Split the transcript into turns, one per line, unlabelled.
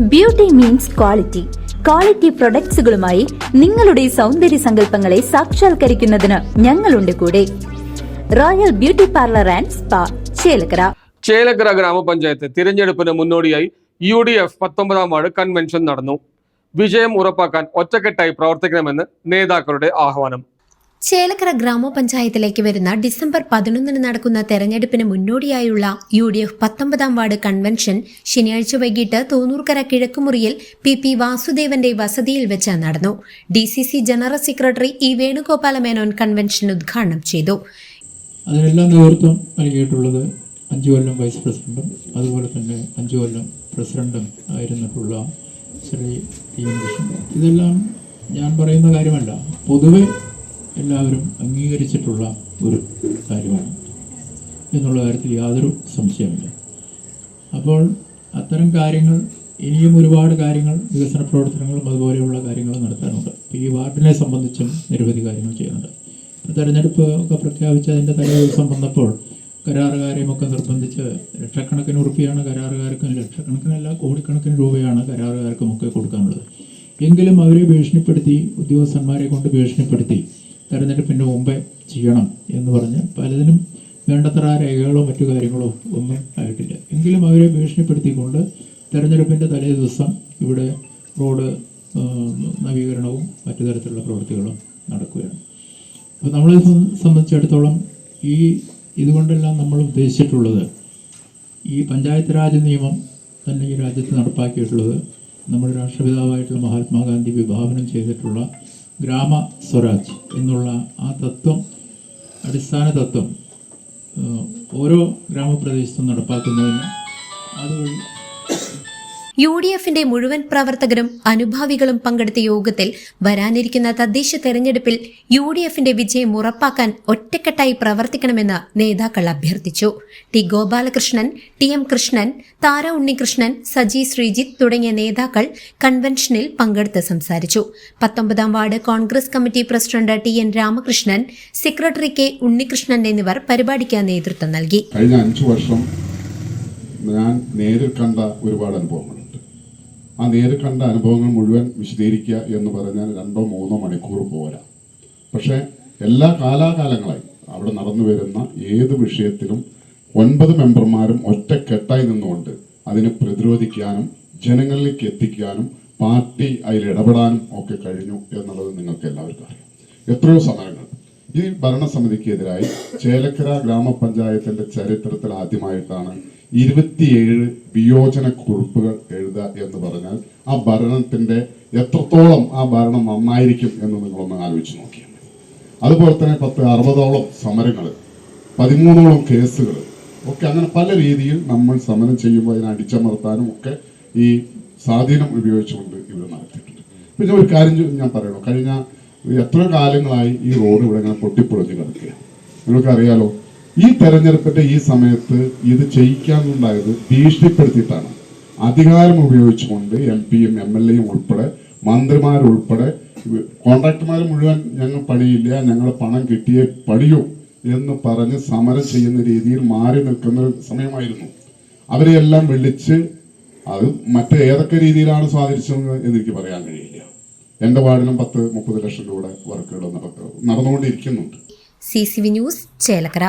Beauty means quality quality പ്രൊഡക്ട്സുകളുമായി നിങ്ങളുടെ സൗന്ദര്യ സങ്കല്പങ്ങളെ സാക്ഷാത്കരിക്കുന്നതിന് ഞങ്ങളുണ്ട് കൂടെ. Royal beauty parlour and spa Chelakkara.
Chelakkara ഗ്രാമപഞ്ചായത്ത് തിരഞ്ഞെടുപ്പിന് മുന്നോടിയായി യു ഡി എഫ് പത്തൊമ്പതാം വാർഡ് കൺവെൻഷൻ നടന്നു. വിജയം ഉറപ്പാക്കാൻ ഒറ്റക്കെട്ടായി പ്രവർത്തിക്കണമെന്ന് നേതാക്കളുടെ ആഹ്വാനം.
ചേലക്കര ഗ്രാമപഞ്ചായത്തിലേക്ക് വരുന്ന ഡിസംബർ പതിനൊന്നിന് നടക്കുന്ന തെരഞ്ഞെടുപ്പിന് മുന്നോടിയായുള്ള യു ഡി എഫ് പത്തൊമ്പതാം വാർഡ് കൺവെൻഷൻ ശനിയാഴ്ച വൈകിട്ട് തോന്നൂർക്കര കിഴക്കുമുറിയിൽ പി പി വാസുദേവന്റെ വസതിയിൽ വെച്ച് നടന്നു. D C C general secretary E Venugopala Menon convention ഉദ്ഘാടനം ചെയ്തു.
അതിനെല്ലാം നേതൃത്വം നൽകിയിട്ടുള്ളത് അഞ്ചു കൊല്ലം വൈസ് പ്രസിഡന്റും അതുപോലെ തന്നെ അഞ്ചു കൊല്ലം പ്രസിഡന്റും ആയിരുന്നിട്ടുള്ള ശ്രീ ടി ഇതെല്ലാം ഞാൻ പറയുന്ന കാര്യമല്ല. പൊതുവെ എല്ലാവരും അംഗീകരിച്ചിട്ടുള്ള ഒരു കാര്യമാണ്. എന്നുള്ള കാര്യത്തിൽ യാതൊരു സംശയമില്ല അപ്പോൾ അത്തരം കാര്യങ്ങൾ ഇനിയും ഒരുപാട് കാര്യങ്ങൾ വികസന പ്രവർത്തനങ്ങളും അതുപോലെയുള്ള കാര്യങ്ങളും നടത്താനുണ്ട്. ഈ വാർഡിനെ സംബന്ധിച്ചും നിരവധി കാര്യങ്ങൾ ചെയ്യുന്നുണ്ട്. തെരഞ്ഞെടുപ്പ് ഒക്കെ പ്രഖ്യാപിച്ച് അതിന്റെ തലേ ദിവസം വന്നപ്പോൾ കരാറുകാരെയുമൊക്കെ നിർബന്ധിച്ച് ലക്ഷക്കണക്കിന് ഉറുപ്പിയാണ് കരാറുകാർക്കും ലക്ഷക്കണക്കിനല്ല കോടിക്കണക്കിന് രൂപയാണ് കരാറുകാർക്കുമൊക്കെ കൊടുക്കാനുള്ളത്. എങ്കിലും അവരെ ഭീഷണിപ്പെടുത്തി ഉദ്യോഗസ്ഥന്മാരെ കൊണ്ട് ഭീഷണിപ്പെടുത്തി തെരഞ്ഞെടുപ്പിന്റെ മുമ്പേ ചെയ്യണം എന്ന് പറഞ്ഞ് പലതിനും വേണ്ടത്ര രേഖകളോ മറ്റു കാര്യങ്ങളോ ഒന്നും ആയിട്ടില്ല. എങ്കിലും അവരെ ഭീഷണിപ്പെടുത്തിക്കൊണ്ട് തെരഞ്ഞെടുപ്പിന്റെ തലേ ദിവസം ഇവിടെ റോഡ് നവീകരണവും മറ്റു തരത്തിലുള്ള പ്രവൃത്തികളും നടക്കുകയാണ്. അപ്പോൾ നമ്മളെ സംബന്ധിച്ചിടത്തോളം ഈ ഇതുകൊണ്ടെല്ലാം നമ്മൾ ഉദ്ദേശിച്ചിട്ടുള്ളത് ഈ പഞ്ചായത്ത് രാജ് നിയമം തന്നെ ഈ രാജ്യത്ത് നടപ്പാക്കിയിട്ടുള്ളത് നമ്മുടെ രാഷ്ട്രപിതാവായിട്ടുള്ള മഹാത്മാഗാന്ധി വിഭാവനം ചെയ്തിട്ടുള്ള ഗ്രാമ സ്വരാജ് എന്നുള്ള ആ തത്വം അടിസ്ഥാന തത്വം ഓരോ ഗ്രാമപ്രദേശത്തും നടപ്പാക്കുന്നതിന് അതുവഴി
യു ഡി എഫിന്റെ മുഴുവൻ പ്രവർത്തകരും അനുഭാവികളും പങ്കെടുത്ത യോഗത്തിൽ വരാനിരിക്കുന്ന തദ്ദേശ തെരഞ്ഞെടുപ്പിൽ യു ഡി എഫിന്റെ വിജയം ഉറപ്പാക്കാൻ ഒറ്റക്കെട്ടായി പ്രവർത്തിക്കണമെന്ന് നേതാക്കൾ അഭ്യർത്ഥിച്ചു. T Gopalakrishnan T M Krishnan Thara Unnikrishnan Saji Sreejith തുടങ്ങിയ നേതാക്കൾ കൺവെൻഷനിൽ പങ്കെടുത്ത് സംസാരിച്ചു. പത്തൊമ്പതാം ward Congress committee president T N Ramakrishnan secretary K Unnikrishnan എന്നിവർ പരിപാടിക്ക് നേതൃത്വം നൽകി.
കഴിഞ്ഞ വർഷം ഞാൻ നേരിൽ കണ്ട ഒരുപാട് അനുഭവങ്ങളുണ്ട് ആ നേരിൽ കണ്ട അനുഭവങ്ങൾ മുഴുവൻ വിശദീകരിക്കുക എന്ന് പറഞ്ഞാൽ രണ്ടോ മൂന്നോ മണിക്കൂർ പോരാ. പക്ഷേ എല്ലാ കാലാകാലങ്ങളായി അവിടെ നടന്നു വരുന്ന ഏത് വിഷയത്തിലും ഒൻപത് മെമ്പർമാരും ഒറ്റക്കെട്ടായി നിന്നുകൊണ്ട് അതിനെ പ്രതിരോധിക്കാനും ജനങ്ങളിലേക്ക് എത്തിക്കാനും പാർട്ടി അതിൽ ഇടപെടാനും ഒക്കെ കഴിഞ്ഞു എന്നുള്ളത് നിങ്ങൾക്ക് എല്ലാവർക്കും അറിയാം. എത്രയോ സമരങ്ങൾ. ഈ ഭരണസമിതിക്കെതിരായി ചേലക്കര ഗ്രാമപഞ്ചായത്തിന്റെ ചരിത്രത്തിൽ ആദ്യമായിട്ടാണ് ഇരുപത്തിയേഴ് വിയോജന കുറിപ്പുകൾ എഴുതുക എന്ന് പറഞ്ഞാൽ ആ ഭരണത്തിന്റെ എത്രത്തോളം ആ ഭരണം നന്നായിരിക്കും എന്ന് നിങ്ങളൊന്ന് ആലോചിച്ച് നോക്കിയാൽ. അതുപോലെ തന്നെ പത്ത് അറുപതോളം സമരങ്ങൾ പതിമൂന്നോളം കേസുകൾ ഒക്കെ അങ്ങനെ പല രീതിയിൽ നമ്മൾ സമരം ചെയ്യുമ്പോൾ അതിനെ അടിച്ചമർത്താനും ഒക്കെ ഈ സ്വാധീനം ഉപയോഗിച്ചുകൊണ്ട് ഇവർ നടത്തിയിട്ടുണ്ട് പിന്നെ ഒരു കാര്യം ഞാൻ പറയണു കഴിഞ്ഞ എത്ര കാലങ്ങളായി ഈ റോഡ് ഇവിടെ ഇങ്ങനെ പൊട്ടിപ്പൊളിഞ്ഞ് കിടക്കുക? നിങ്ങൾക്കറിയാലോ ഈ തെരഞ്ഞെടുപ്പിന്റെ ഈ സമയത്ത് ഇത് ചെയ്യിക്കാനുണ്ടായത് ഭീഷണിപ്പെടുത്തിയിട്ടാണ്. അധികാരം ഉപയോഗിച്ചുകൊണ്ട് എം പിയും എം എൽ എയും ഉൾപ്പെടെ മന്ത്രിമാരുൾപ്പെടെ കോൺട്രാക്ടർമാർ മുഴുവൻ ഞങ്ങൾ പണിയില്ല ഞങ്ങൾ പണം കിട്ടിയേ പണിയൂ എന്ന് പറഞ്ഞ് സമരം ചെയ്യുന്ന രീതിയിൽ മാറി നിൽക്കുന്ന ഒരു സമയമായിരുന്നു. അവരെയെല്ലാം വിളിച്ച് അത് മറ്റേതൊക്കെ രീതിയിലാണ് സ്വാധീനിച്ചതെന്ന് എനിക്ക് പറയാൻ കഴിയില്ല. എന്റെ വാർഡിലും പത്ത് മുപ്പത് ലക്ഷം രൂപയുടെ വർക്കുകൾ നടന്നുകൊണ്ടിരിക്കുന്നുണ്ട്.
C C V news Chelakkara.